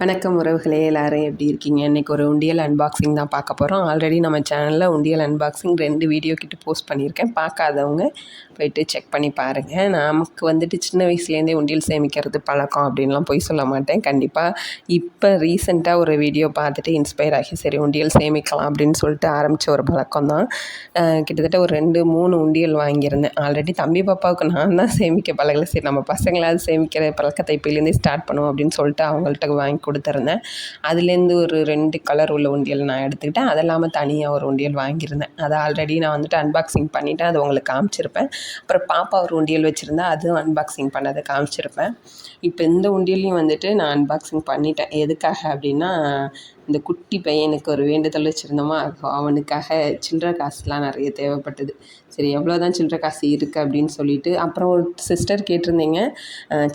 வணக்கம் உறவுகளே எல்லோரும் எப்படி இருக்கீங்க? இன்றைக்கி ஒரு உண்டியல் அன்பாக்சிங் தான் பார்க்க போகிறோம் ஆல்ரெடி நம்ம சேனலில் உண்டியல் அன்பாக்சிங் ரெண்டு வீடியோ கிட்ட போஸ்ட் பண்ணியிருக்கேன். பார்க்காதவங்க போயிட்டு செக் பண்ணி பாருங்கள் நமக்கு வந்துட்டு சின்ன வயசுலேருந்தே உண்டியல் சேமிக்கிறது பழக்கம் அப்படின்லாம் போய் சொல்ல மாட்டேன். கண்டிப்பாக இப்போ ரீசெண்டாக ஒரு வீடியோ பார்த்துட்டு இன்ஸ்பயர் ஆகி சரி உண்டியல் சேமிக்கலாம் அப்படின்னு சொல்லிட்டு ஆரம்பித்த ஒரு பழக்கம் தான். கிட்டத்தட்ட ஒரு ரெண்டு மூணு உண்டியல் வாங்கியிருந்தேன். ஆல்ரெடி தம்பி பாப்பாவுக்கு நான் தான் சேமிக்க பழகலை. சரி நம்ம பசங்களாவது சேமிக்கிற பழக்கத்தை இப்போலேருந்தே ஸ்டார்ட் பண்ணுவோம் அப்படின்னு சொல்லிட்டு அவங்கள்ட்ட வாங்கி கொடுத்துருந்தேன். அதுலேருந்து ஒரு ரெண்டு கலர் உள்ள உண்டியல் நான் எடுத்துக்கிட்டேன். அது இல்லாமல் தனியாக ஒரு உண்டியல் வாங்கியிருந்தேன். அதை ஆல்ரெடி நான் வந்துட்டு அன்பாக்சிங் பண்ணிவிட்டேன் அது உங்களுக்கு காமிச்சிருப்பேன். அப்புறம் பாப்பா ஒரு உண்டியல் வச்சுருந்தா அதுவும் அன்பாக்சிங் பண்ணதை காமிச்சிருப்பேன். இப்போ இந்த உண்டியலையும் வந்துட்டு நான் அன்பாக்சிங் பண்ணிட்டேன். எதுக்காக அப்படின்னா இந்த குட்டி பையனுக்கு ஒரு வேண்டுதல் வச்சுருந்தோமா அவனுக்காக சில்லற காசுலாம் நிறைய தேவைப்பட்டது. சரி எவ்வளோ தான் சில்லற காசு இருக்குது அப்படின்னு சொல்லிட்டு அப்புறம் ஒரு சிஸ்டர் கேட்டிருந்தீங்க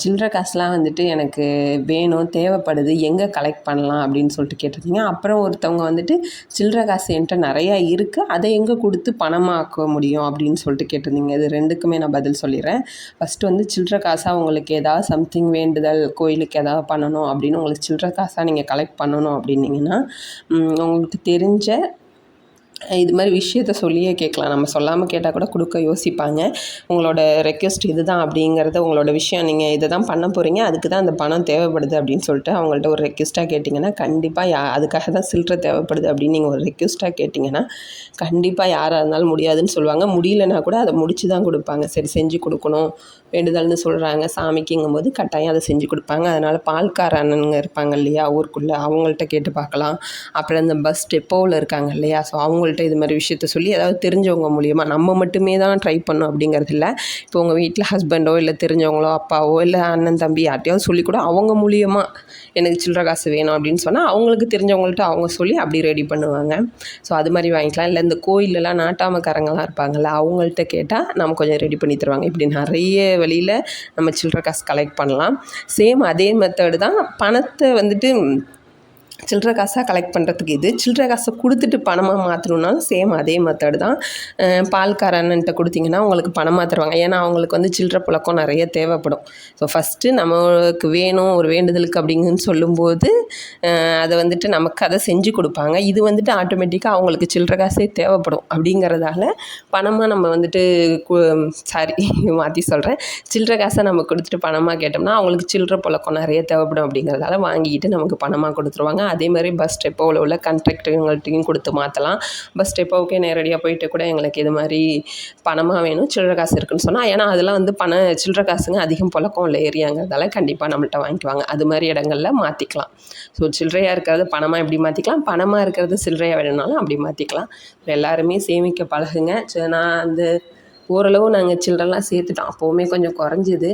சில்லற காசுலாம் வந்துட்டு எனக்கு வேணும் தேவைப்படுது எங்கே கலெக்ட் பண்ணலாம் அப்படின்னு சொல்லிட்டு கேட்டிருந்தீங்க. அப்புறம் ஒருத்தவங்க வந்துட்டு சில்லற காசு என்கிட்ட நிறையா இருக்குது அதை எங்கே கொடுத்து பணமாக்க முடியும் அப்படின்னு சொல்லிட்டு கேட்டிருந்தீங்க. இது ரெண்டுக்குமே நான் பதில் சொல்லிடுறேன். ஃபஸ்ட்டு வந்து சில்லற காசாக உங்களுக்கு ஏதாவது சம்திங் வேண்டுதல் கோயிலுக்கு ஏதாவது பண்ணணும் அப்படின்னு உங்களுக்கு சில்லற காசாக நீங்கள் கலெக்ட் பண்ணணும் அப்படின்னீங்க அப்படின்னா உங்களுக்கு தெரிஞ்ச இது மாதிரி விஷயத்த சொல்லியே கேட்கலாம். நம்ம சொல்லாமல் கேட்டால் கூட கொடுக்க யோசிப்பாங்க. உங்களோட ரெக்வெஸ்ட் இது தான் அப்படிங்கிறத உங்களோட விஷயம் நீங்கள் இதை தான் பண்ண போகிறீங்க அதுக்கு தான் அந்த பணம் தேவைப்படுது அப்படின்னு சொல்லிட்டு அவங்கள்ட்ட ஒரு ரெக்வெஸ்ட்டாக கேட்டிங்கன்னா கண்டிப்பாக யா அதுக்காக தான் சில்லற தேவைப்படுது அப்படின்னு நீங்கள் ஒரு ரெக்வெஸ்ட்டாக கேட்டிங்கன்னா கண்டிப்பாக யாராக இருந்தாலும் முடியாதுன்னு சொல்லுவாங்க. முடியலன்னா கூட அதை முடிச்சு தான் கொடுப்பாங்க. சரி செஞ்சு கொடுக்கணும். வேண்டுதல்னு சொல்கிறாங்க சாமிக்குங்கும் போது கட்டாயம் அதை செஞ்சு கொடுப்பாங்க. அதனால் பால்கார அண்ணனுங்க இருப்பாங்க இல்லையா ஊருக்குள்ளே அவங்கள்ட்ட கேட்டு பார்க்கலாம். அப்புறம் இந்த பஸ் டெப்போவில் இருக்காங்க இல்லையா ஸோ அவங்க அவங்கள்ட்ட இது மாதிரி விஷயத்த சொல்லி ஏதாவது தெரிஞ்சவங்க மூலியமாக நம்ம மட்டுமே தான் ட்ரை பண்ணோம் அப்படிங்கிறது இல்லை. இப்போ உங்கள் வீட்டில் ஹஸ்பண்டோ இல்லை தெரிஞ்சவங்களோ அப்பாவோ இல்லை அண்ணன் தம்பி யார்ட்டையாவது சொல்லி கூட அவங்க மூலியமாக எனக்கு சில்லற காசு வேணும் அப்படின்னு சொன்னால் அவங்களுக்கு தெரிஞ்சவங்கள்ட்ட அவங்க சொல்லி அப்படி ரெடி பண்ணுவாங்க. ஸோ அது மாதிரி வாங்கிக்கலாம். இல்லை இந்த கோயிலெலாம் நாட்டாமக்காரங்களாம் இருப்பாங்கள்ல அவங்கள்ட்ட கேட்டால் நம்ம கொஞ்சம் ரெடி பண்ணி தருவாங்க. இப்படி நிறைய வழியில் நம்ம சில்லற காசு கலெக்ட் பண்ணலாம். சேம் அதே மெத்தடு தான் பணத்தை வந்துட்டு சில்லற காசாக கலெக்ட் பண்ணுறதுக்கு இது. சில்லற காசை கொடுத்துட்டு பணமாக மாற்றணுன்னாலும் சேம் அதே மெத்தடு தான். பால்காரன்ட்ட அண்ணன்ட்ட கொடுத்தீங்கன்னா உங்களுக்கு பணமாக தருவாங்க. ஏன்னா அவங்களுக்கு வந்து சில்லற புழக்கம் நிறைய தேவைப்படும். ஸோ ஃபஸ்ட்டு நம்மளுக்கு வேணும் ஒரு வேண்டுதலுக்கு அப்படிங்கன்னு சொல்லும்போது அதை வந்துட்டு நமக்கு அதை செஞ்சு கொடுப்பாங்க. இது வந்துட்டு ஆட்டோமேட்டிக்காக அவங்களுக்கு சில்லற காசே தேவைப்படும். அப்படிங்கிறதால பணமாக நம்ம வந்துட்டு சாரி மாற்றி சொல்கிறேன் சில்லற காசை நம்ம கொடுத்துட்டு பணமாக கேட்டோம்னா அவங்களுக்கு சில்லற புழக்கம் நிறைய தேவைப்படும் அப்படிங்கிறதால வாங்கிட்டு நமக்கு பணமாக கொடுத்துருவாங்க. அதே மாதிரி பஸ் டெப்போவில் உள்ள கண்ட்ராக்டருங்கள்ட்டையும் கொடுத்து மாற்றலாம் பஸ் டெப்போவுக்கே நேரடியாக போயிட்டு கூட எங்களுக்கு இது மாதிரி பணமாக வேணும் சில்லற காசு இருக்குன்னு சொன்னால் ஏன்னா அதெல்லாம் வந்து பண சில்லற காசுங்க அதிகம் புழக்கம் உள்ள ஏரியாங்கிறதால கண்டிப்பாக நம்மள்ட்ட வாங்கிக்குவாங்க. அது மாதிரி இடங்களில் மாற்றிக்கலாம் ஸோ சில்லறையாக இருக்கிறது பணமாக எப்படி மாற்றிக்கலாம் பணமாக இருக்கிறது சில்லறையாக வேணும்னாலும் அப்படி மாற்றிக்கலாம் எல்லாருமே சேமிக்க பழகுங்க. நான் வந்து ஓரளவு நாங்கள் சில்லறலாம் சேர்த்துட்டோம். அப்போவுமே கொஞ்சம் குறைஞ்சிது.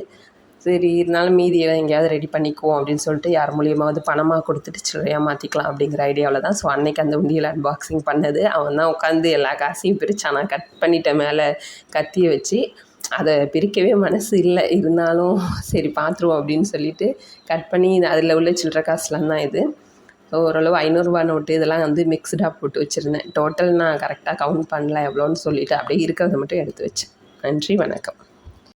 சரி இருந்தாலும் மீதியை எங்கேயாவது ரெடி பண்ணிக்குவோம் அப்படின்னு சொல்லிட்டு யார் மூலியமாவது பணமாக கொடுத்துட்டு சில்லறையாக மாற்றிக்கலாம் அப்படிங்கிற ஐடியாவில் தான். ஸோ அன்னைக்கு அந்த உண்டியல் அன்பாக்சிங் பண்ணது. அவன் தான் உட்காந்து எல்லா காசையும் பிரித்து நான் கட் பண்ணிட்டேன் மேலே கத்தியை வச்சு அதை பிரிக்கவே மனசு இல்லை. இருந்தாலும் சரி பார்த்துருவோம் அப்படின்னு சொல்லிட்டு கட் பண்ணி அதில் உள்ள சில்லற காசுலாம் தான் இது. ஸோ ஓரளவு ஐநூறுரூவா நோட்டு இதெல்லாம் வந்து மிக்ஸ்டாக போட்டு வச்சுருந்தேன். டோட்டல் நான் கரெக்டாக கவுண்ட் பண்ணல எவ்வளோன்னு சொல்லிவிட்டு அப்படியே இருக்கிறத மட்டும் எடுத்து வச்சேன். நன்றி வணக்கம்.